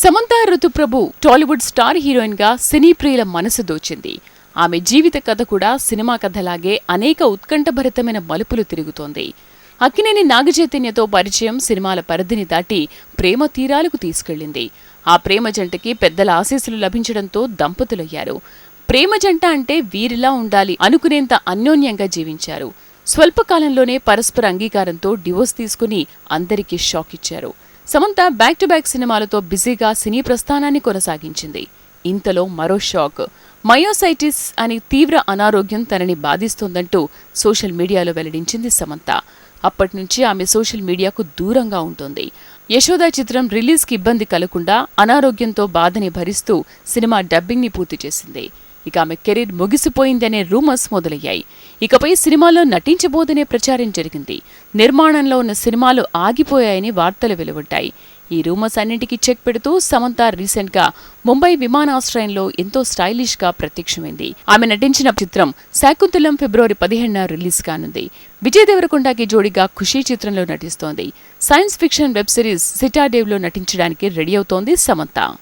Samantha Ruthuprabhu Tollywood star హీరోయిన్గా సినీ ప్రియుల మనసు దోచింది. ఆమె జీవిత కథ కూడా సినిమా కథలాగే అనేక ఉత్కంఠభరితమైన మలుపులు తిరుగుతోంది. అక్కినేని నాగచైతన్యతో పరిచయం సినిమాల పరిధిని దాటి ప్రేమ తీరాలకు తీసుకెళ్ళింది ఆ ప్రేమ జంటకి పెద్దల ఆశీస్సులు లభించడంతో దంపతులయ్యారు. ప్రేమ జంట అంటే వీరిలా ఉండాలి అనుకునేంత అన్యోన్యంగా జీవించారు. స్వల్పకాలంలోనే పరస్పర అంగీకారంతో డివోర్స్ తీసుకుని అందరికీ షాక్ ఇచ్చారు సమంత బ్యాక్ టు బ్యాక్ సినిమాలతో బిజీగా సినీ ప్రస్థానాన్ని కొనసాగించింది. ఇంతలో మరో షాక్ మయోసైటిస్ అనే తీవ్ర అనారోగ్యం తనని బాధిస్తోందంటూ సోషల్ మీడియాలో వెల్లడించింది సమంత. అప్పటి నుంచి ఆమె సోషల్ మీడియాకు దూరంగా ఉంటుంది. యశోద చిత్రం రిలీజ్కి ఇబ్బంది కలగకుండా అనారోగ్యంతో బాధని భరిస్తూ సినిమా డబ్బింగ్ని పూర్తి చేసింది. ఇక ఆమె కెరీర్ ముగిసిపోయిందనే రూమర్స్ మొదలయ్యాయి. ఇకపై సినిమాలో నటించబోదనే ప్రచారం జరిగింది. నిర్మాణంలో ఉన్న సినిమాలు ఆగిపోయాయని వార్తలు వెలువడ్డాయి. ఈ రూమర్స్ అన్నింటికీ చెక్ పెడుతూ సమంత రీసెంట్గా ముంబై విమానాశ్రయంలో ఎంతో స్టైలిష్గా ప్రత్యక్షమైంది. ఆమె నటించిన చిత్రం శాకుంతలం ఫిబ్రవరి పదిహేడున రిలీజ్ కానుంది. విజయ్ దేవరకొండకి జోడిగా ఖుషీ చిత్రంలో నటిస్తోంది. సైన్స్ ఫిక్షన్ వెబ్ సిరీస్ సిటాడేవ్లో నటించడానికి రెడీ అవుతోంది సమంత.